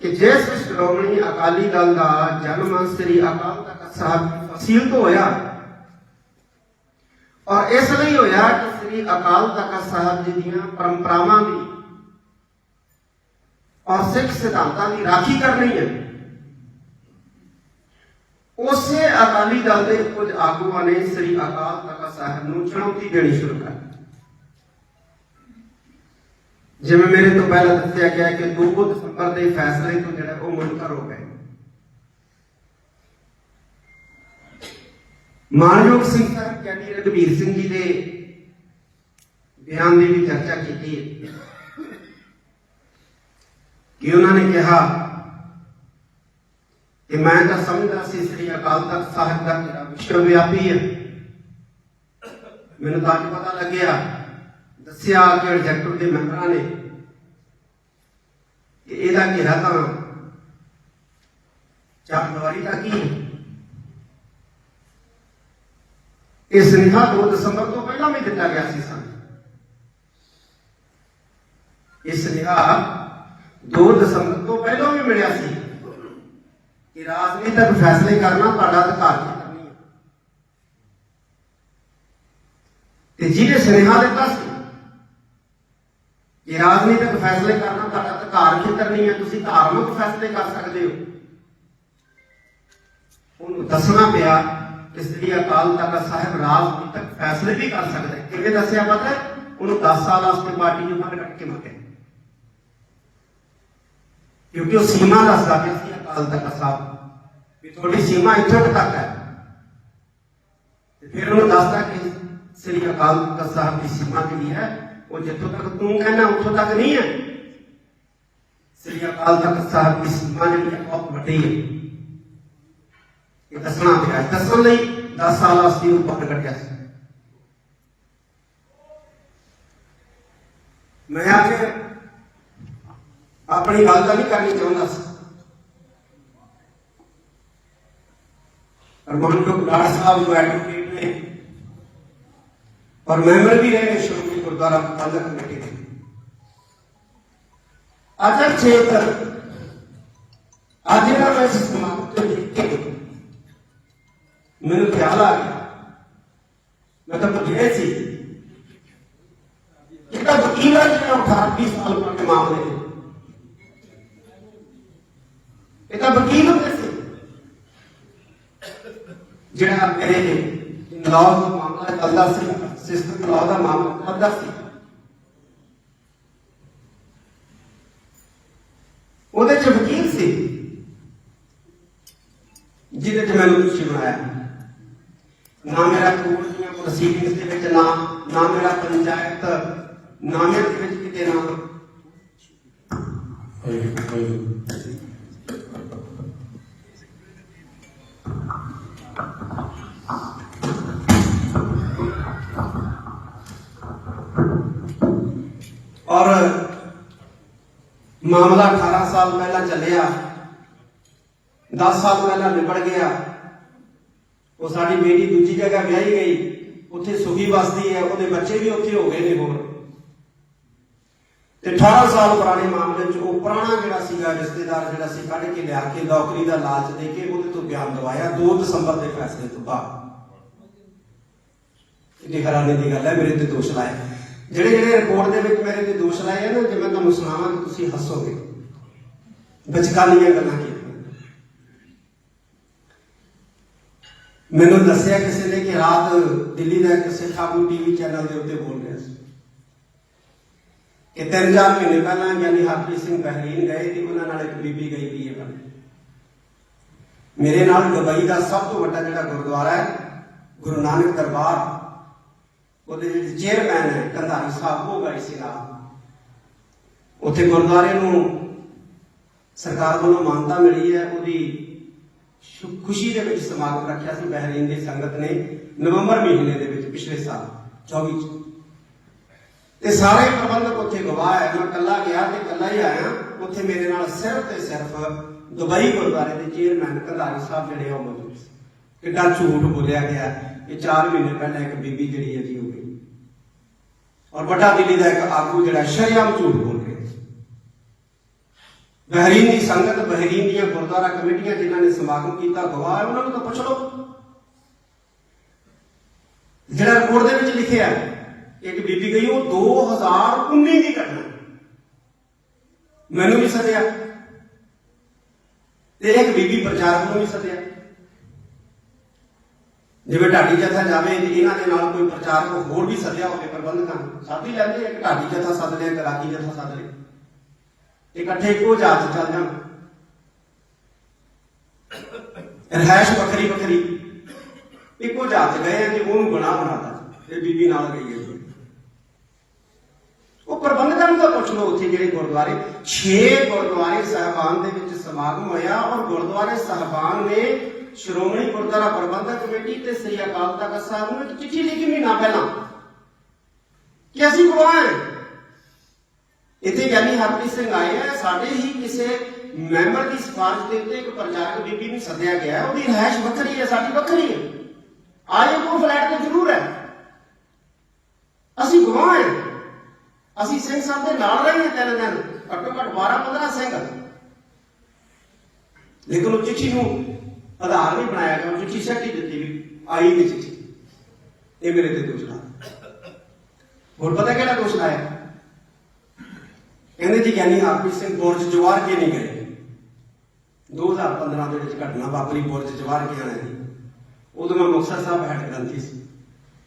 ਕਿ ਜਿਸ ਸ਼੍ਰੋਮਣੀ ਅਕਾਲੀ ਦਲ ਦਾ ਜਨਮ ਸ੍ਰੀ ਅਕਾਲ ਤਖਤ ਸਾਹਿਬ ਫਸੀਲ ਤੋਂ ਹੋਇਆ। ਔਰ ਇਸ ਲਈ ਹੋਇਆ ਕਿ ਸ੍ਰੀ ਅਕਾਲ ਤਖਤ ਸਾਹਿਬ ਜੀ ਦੀਆਂ ਪਰੰਪਰਾਵਾਂ ਦੀ ਔਰ ਸਿੱਖ ਸਿਧਾਂਤਾਂ ਦੀ ਰਾਖੀ ਕਰਨੀ ਹੈ। ਉਸੇ ਅਕਾਲੀ ਦਲ ਦੇ ਕੁਝ ਆਗੂਆਂ ਨੇ ਸ੍ਰੀ ਅਕਾਲ ਤਖਤ ਸਾਹਿਬ ਨੂੰ ਚੁਣੌਤੀ ਦੇਣੀ ਸ਼ੁਰੂ ਕਰ ਦਿੱਤੀ। ਜਿਵੇਂ ਮੇਰੇ ਤੋਂ ਪਹਿਲਾਂ ਦੱਸਿਆ ਗਿਆ ਕਿ 2 ਦਸੰਬਰ ਦੇ ਫੈਸਲੇ ਤੋਂ ਜਿਹੜਾ ਉਹ ਮੁਨਕਰ ਹੋ ਗਏ। ਮਾਨਯੋਗ ਸਿੰਘ ਸਾਹਿਬ ਗਿਆਨੀ ਰਘਬੀਰ ਸਿੰਘ ਜੀ ਦੇ ਬਿਆਨ ਦੀ ਵੀ ਚਰਚਾ ਕੀਤੀ ਹੈ ਕਿ ਉਹਨਾਂ ਨੇ ਕਿਹਾ ਕਿ ਮੈਂ ਤਾਂ ਸਮਝਦਾ ਸੀ, ਸ੍ਰੀ ਅਕਾਲ ਤਖਤ ਸਾਹਿਬ ਦਾ ਜਿਹੜਾ ਵਿਸ਼ਵ ਵਿਆਪੀ ਹੈ। ਮੈਨੂੰ ਤਾਂ ਅੱਜ ਪਤਾ ਲੱਗਿਆ ਦੱਸਿਆ ਕਿ ਐਗਜ਼ੈਕਟਿਵ ਦੇ ਮੈਂਬਰਾਂ ਨੇ ਕਿ ਇਹਦਾ ਘੇਰਾ ਤਾਂ ਚਾਰ ਦੀਵਾਰੀ ਤੱਕ ਹੀ ਹੈ। ਇਹ ਸੁਨੇਹਾ 2 ਦਸੰਬਰ ਤੋਂ ਪਹਿਲਾਂ ਵੀ ਦਿੱਤਾ ਗਿਆ ਸੀ ਸਾਨੂੰ। ਇਹ ਸੁਨੇਹਾ 2 ਦਸੰਬਰ ਤੋਂ ਪਹਿਲਾਂ ਵੀ ਮਿਲਿਆ ਸੀ ਕਿ ਰਾਜਨੀਤਿਕ ਫੈਸਲੇ ਕਰਨਾ ਤੁਹਾਡਾ ਅਧਿਕਾਰ ਹੈ ਕਰਨੀ ਹੈ। ਤੇ ਜਿਹਨੇ ਸੁਨੇਹਾ ਦਿੱਤਾ ਸੀ ਕਿ ਰਾਜਨੀਤਿਕ ਫੈਸਲੇ ਕਰਨਾ ਤੁਹਾਡਾ ਅਧਿਕਾਰ ਖੇਤਰ ਨਹੀਂ ਹੈ, ਤੁਸੀਂ ਧਾਰਮਿਕ ਫੈਸਲੇ ਕਰ ਸਕਦੇ ਹੋ। ਉਹਨੂੰ ਦੱਸਣਾ ਪਿਆ ਕਿ ਸ੍ਰੀ ਅਕਾਲ ਤਖਤ ਸਾਹਿਬ ਰਾਜਨੀਤਿਕ ਫੈਸਲੇ ਵੀ ਕਰ ਸਕਦਾ ਕਿਵੇਂ ਦੱਸਿਆ ਪਤਾ ਉਹਨੂੰ 10 ਸਾਲ ਵਾਸਤੇ ਪਾਰਟੀ ਨੂੰ ਬੰਦ ਕੱਟ ਕੇ ਮੰਗਿਆ ਕਿਉਂਕਿ ਉਹ ਸੀਮਾ ਦੱਸਦਾ ਪਿਆ ਸ੍ਰੀ ਅਕਾਲ ਤਖਤ ਸਾਹਿਬ ਵੀ ਤੁਹਾਡੀ ਸੀਮਾ ਇੱਥੋਂ ਤੱਕ ਹੈ। ਤੇ ਫਿਰ ਉਹਨੂੰ ਦੱਸਦਾ ਕਿ ਸ੍ਰੀ ਅਕਾਲ ਤਖਤ ਸਾਹਿਬ ਦੀ ਸੀਮਾ ਜਿਹੜੀ ਹੈ? ਉਹ ਜਿੱਥੋਂ ਤੱਕ ਤੂੰ ਕਹਿੰਦਾ, ਉੱਥੋਂ ਤੱਕ ਨਹੀਂ ਹੈ। ਸ੍ਰੀ ਅਕਾਲ ਤਖਤ ਸਾਹਿਬ ਦੀ ਸੀਮਾ ਜਿਹੜੀ ਬਹੁਤ ਵੱਡੀ ਹੈ। ਇਹ ਦੱਸਣਾ ਪਿਆ ਦੱਸਣ ਲਈ 10 ਸਾਲ ਵਾਸਤੇ ਉਹ ਬੰਦ ਕੱਟਿਆ ਸੀ। ਮੈਂ ਅੱਜ ਆਪਣੀ ਗੱਲ ਤਾਂ ਨਹੀਂ ਕਰਨੀ ਚਾਹੁੰਦਾ ਸੀ। ਅਰਮਾਨ ਕੋ ਸਾਹਿਬ ਜੋ ਐਡਵੋਕੇਟ ਨੇ। ਔਰ ਮੈਂਬਰ ਵੀ ਰਹੇ ਨੇ ਸ਼ੁਰੂ ਸ਼੍ਰੋਮਣੀ ਗੁਰਦੁਆਰਾ ਪ੍ਰਬੰਧਕ ਕਮੇਟੀ ਦੇ ਅਜਰ ਛੇਤਰ ਅੱਜ ਜਿਹੜਾ ਮੈਂ ਇਸ ਸਮਾਗਮ ਤੇ ਦੇਖ ਕੇ ਮੈਨੂੰ ਖਿਆਲ ਆ ਗਿਆ ਮੈਂ ਤਾਂ ਭੁੱਲਿਆ ਹੀ ਸੀ ਜਿਹੜਾ ਵਕੀਲ ਹੈ ਜਿਹੜਾ 18 ਸਾਲ ਪੁਰਾਣੇ ਮਾਮਲੇ ਦੇ ਇਹ ਤਾਂ ਵਕੀਲ ਹੁੰਦੇ ਸੀ ਜਿਹੜਾ ਮੇਰੇ ਲਾਅ ਦਾ ਮਾਮਲਾ ਚੱਲਦਾ ਸੀ ਸਿਸਟਮ ਲਾਅ ਦਾ ਮਾਮਲਾ ਉਹਦੇ ਚ ਵਕੀਲ ਸੀ, ਜਿਹਦੇ ਚ ਮੈਨੂੰ ਦੋਸ਼ੀ ਬਣਾਇਆ। ਨਾ ਮੇਰਾ ਕੋਰਟ ਦੀਆਂ ਪ੍ਰੋਸੀਡਿੰਗਸ ਦੇ ਵਿੱਚ ਨਾ ਨਾ ਮੇਰਾ ਪੰਚਾਇਤ ਨਾਮੇ ਦੇ ਵਿੱਚ ਕਿਤੇ ਨਾ। ਔਰ ਮਾਮਲਾ 18 ਸਾਲ ਪਹਿਲਾਂ ਚੱਲਿਆ 10 ਸਾਲ ਪਹਿਲਾਂ ਨਿਬੜ ਗਿਆ। ਉਹ ਸਾਡੀ ਬੇਟੀ ਦੂਜੀ ਜਗ੍ਹਾ ਵਿਆਹੀ ਗਈ, ਉੱਥੇ ਸੁਖੀ ਵਸਦੀ ਹੈ, ਉਹਦੇ ਬੱਚੇ ਵੀ ਉੱਥੇ ਹੋ ਗਏ ਨੇ ਹੋਰ। ਤੇ 18 ਸਾਲ ਪੁਰਾਣੇ ਮਾਮਲੇ 'ਚ ਉਹ ਪੁਰਾਣਾ ਜਿਹੜਾ ਸੀਗਾ, ਰਿਸ਼ਤੇਦਾਰ ਜਿਹੜਾ ਸੀ, ਕੱਢ ਕੇ ਲਿਆ ਕੇ ਨੌਕਰੀ ਦਾ ਲਾਲਚ ਦੇ ਕੇ ਉਹਦੇ ਤੋਂ ਬਿਆਨ ਦਵਾਇਆ 2 ਦਸੰਬਰ ਦੇ ਫੈਸਲੇ ਤੋਂ ਬਾਅਦ। ਇਹ ਹੈਰਾਨੀ ਦੀ ਗੱਲ ਹੈ, ਮੇਰੇ ਤੇ ਦੋਸ਼ ਲਾਇਆ। ਜਿਹੜੇ ਜਿਹੜੇ ਰਿਪੋਰਟ ਦੇ ਵਿੱਚ ਮੇਰੇ ਤੇ ਦੋਸ਼ ਲਾਏ ਆ ਨਾ, ਜੇ ਮੈਂ ਤੁਹਾਨੂੰ ਸੁਣਾਵਾਂ ਤੁਸੀਂ ਹੱਸੋਗੇ। ਬਚਕਾਨੀਆਂ ਗੱਲਾਂ ਕੀਤੀਆਂ। ਮੈਨੂੰ ਦੱਸਿਆ ਕਿਸੇ ਨੇ ਕਿ ਰਾਤ ਦਿੱਲੀ ਦਾ ਇੱਕ ਸਿੱਖ ਆਗੂ ਟੀਵੀ ਚੈਨਲ ਦੇ ਉੱਤੇ ਬੋਲ ਰਿਹਾ ਸੀ। ਕਿ ਤਿੰਨ ਚਾਰ ਮਹੀਨੇ ਪਹਿਲਾਂ ਗਿਆਨੀ ਹਰਪ੍ਰੀਤ ਸਿੰਘ ਬਹਿਰੀਨ ਗਏ ਤੇ ਉਹਨਾਂ ਨਾਲ ਇੱਕ ਬੀਬੀ ਗਈ ਪੀ ਹੈ ਮੇਰੇ ਨਾਲ ਦੁਬਈ ਦਾ ਸਭ ਤੋਂ ਵੱਡਾ ਜਿਹੜਾ ਗੁਰਦੁਆਰਾ ਹੈ, ਗੁਰੂ ਨਾਨਕ ਦਰਬਾਰ ਉਹਦੇ ਜਿਹੜੇ ਚੇਅਰਮੈਨ ਹੈ, ਕੰਧਾਰੀ ਸਾਹਿਬ, ਉਹ ਗਏ ਸੀ ਨਾਲ ਉੱਥੇ ਗੁਰਦੁਆਰੇ ਨੂੰ ਸਰਕਾਰ ਵੱਲੋਂ ਮਾਨਤਾ ਮਿਲੀ ਹੈ, ਉਹਦੀ ਖੁਸ਼ੀ ਦੇ ਵਿੱਚ ਸਮਾਗਮ ਰੱਖਿਆ ਸੀ ਬਹਿਰੀਨ ਦੀ ਸੰਗਤ ਨੇ ਨਵੰਬਰ ਮਹੀਨੇ ਦੇ ਵਿੱਚ ਪਿਛਲੇ ਸਾਲ 24 ਚ। ਤੇ ਸਾਰੇ ਪ੍ਰਬੰਧਕ ਉੱਥੇ ਗਵਾਹ ਹੈ, ਮੈਂ ਇਕੱਲਾ ਗਿਆ ਤੇ ਇਕੱਲਾ ਹੀ ਆਇਆ, ਉੱਥੇ ਮੇਰੇ ਨਾਲ ਸਿਰਫ ਤੇ ਸਿਰਫ ਦੁਬਈ ਗੁਰਦੁਆਰੇ ਦੇ ਚੇਅਰਮੈਨ ਕੰਧਾਰੀ ਸਾਹਿਬ ਜਿਹੜੇ ਉਹ ਮੌਜੂਦ ਸੀ। ਕਿੱਡਾ ਝੂਠ ਬੋਲਿਆ ਗਿਆ, ਇਹ 4 ਮਹੀਨੇ ਪਹਿਲਾਂ ਇੱਕ ਬੀਬੀ ਜਿਹੜੀ ਹੈ ਜੀ ਹੋ ਗਈ। ਔਰ ਵੱਡਾ ਦਿੱਲੀ ਦਾ ਇੱਕ ਆਗੂ ਜਿਹੜਾ ਸ਼ਰਿਆਮ ਝੂਠ ਬੋਲ ਰਿਹਾ ਸੀ ਬਹਿਰੀਨ ਦੀ ਸੰਗਤ, ਬਹਿਰੀਨ ਦੀਆਂ ਗੁਰਦੁਆਰਾ ਕਮੇਟੀਆਂ ਜਿਨ੍ਹਾਂ ਨੇ ਸਮਾਗਮ ਕੀਤਾ, ਗਵਾਹ ਉਹਨਾਂ ਨੂੰ ਤਾਂ ਪੁੱਛ ਲਓ। ਜਿਹੜਾ ਰਿਪੋਰਟ ਦੇ ਵਿੱਚ ਲਿਖਿਆ ਇੱਕ ਬੀਬੀ ਗਈ ਉਹ 2019 ਦੀ ਘਟਨਾ। ਮੈਨੂੰ ਵੀ ਸੱਦਿਆ। ਤੇ ਇੱਕ ਬੀਬੀ ਪ੍ਰਚਾਰਕ ਨੂੰ ਵੀ ਸੱਦਿਆ। ਜਿਵੇਂ ਢਾਡੀ ਜਥਾ ਜਾਵੇ ਇਹਨਾਂ ਦੇ ਨਾਲ ਕੋਈ ਪ੍ਰਚਾਰਕ ਹੋਰ ਵੀ ਸੱਦਿਆ ਹੋਵੇ ਪ੍ਰਬੰਧਕਾਂ ਸੱਦ ਹੀ ਲੈਂਦੇ ਇੱਕ ਢਾਡੀ ਜਥਾ ਸੱਦ ਲਿਆ, ਇੱਕ ਜਥਾ ਸੱਦ ਲਿਆ। ਇਕੱਠੇ ਇੱਕੋ ਜਾਤ ਚੱਲ ਜਾਣ। ਰਹਿਸ਼ ਵੱਖਰੀ ਵੱਖਰੀ। ਇੱਕੋ ਜਾਤ ਗਏ ਆ ਕਿ ਉਹਨੂੰ ਬਣਾ ਬਣਾਤਾ ਇਹ ਬੀਬੀ ਨਾਲ ਗਈ ਹੈ ਉਹ ਪ੍ਰਬੰਧਕਾਂ ਨੂੰ ਤਾਂ ਪੁੱਛ ਲਓ ਉੱਥੇ ਜਿਹੜੇ ਗੁਰਦੁਆਰੇ 6 ਗੁਰਦੁਆਰੇ ਸਹਿਬਾਨ ਦੇ ਵਿੱਚ ਸਮਾਗਮ ਹੋਇਆ, ਔਰ ਗੁਰਦੁਆਰੇ ਸਹਿਬਾਨ ਨੇ ਸ਼੍ਰੋਮਣੀ ਗੁਰਦੁਆਰਾ ਪ੍ਰਬੰਧਕ ਕਮੇਟੀ ਤੇ ਸ੍ਰੀ ਅਕਾਲ ਤਖਤ ਸਾਹਿਬ ਨੂੰ ਇੱਕ ਚਿੱਠੀ ਲਿਖੀ ਮਹੀਨਾ ਪਹਿਲਾਂ ਕਿ ਅਸੀਂ ਗਵਾਹ ਹਾਂ ਇੱਥੇ ਗਿਆਨੀ ਹਰਪ੍ਰੀਤ ਸਿੰਘ ਆਏ ਆ ਸਾਡੇ ਹੀ ਕਿਸੇ ਮੈਂਬਰ ਦੀ ਸਿਫਾਰਿਸ਼ ਦੇ ਉੱਤੇ ਇੱਕ ਪ੍ਰਚਾਰਕ ਬੀਬੀ ਨੂੰ ਸੱਦਿਆ ਗਿਆ ਉਹਦੀ ਰਹਿائش ਵੱਖਰੀ ਹੈ ਸਾਡੀ ਵੱਖਰੀ ਹੈ ਆਏ ਕੋ ਫਲੈਟ ਤੇ ਜ਼ਰੂਰ ਹੈ ਅਸੀਂ ਗਵਾਹ ਹਾਂ ਅਸੀਂ ਸਿੰਘ ਸਾਹਿਬ ਦੇ ਨਾਲ ਰਹੇ ਹਾਂ ਤਿੰਨ ਦਿਨ ਘੱਟੋ ਘੱਟ 12 15 ਸਿੰਘ ਲੇਕਿਨ ਉਹ ਚਿੱਠੀ ਨੂੰ ਆਧਾਰ ਨਹੀਂ ਬਣਾਇਆ ਗਿਆ ਉਹਨੂੰ ਚਿੱਠੀ ਸੱਟੀ ਦਿੱਤੀ ਵੀ ਆਈ ਨਹੀਂ ਚਿੱਠੀ ਇਹ ਮੇਰੇ ਤੇ ਦੋਸ਼ ਲਾ। ਹੋਰ ਪਤਾ ਕਿਹੜਾ ਦੋਸ਼ ਲਾਇਆ? ਕਹਿੰਦੇ ਜੀ ਗਿਆਨੀ ਹਰਪ੍ਰੀਤ ਸਿੰਘ ਬੋਰਜ ਜਵਾਰ ਕੇ ਨਹੀਂ ਗਏ? 2015 ਦੇ ਵਿੱਚ ਘਟਨਾ ਵਾਪਰੀ, ਬੁਰਜ ਜਵਾਰ ਕੇ ਆਣਾ ਜੀ ਉਦੋਂ ਮੈਂ ਮੁਕਤਸਰ ਸਾਹਿਬ ਹੈਡ ਗ੍ਰੰਥੀ ਸੀ।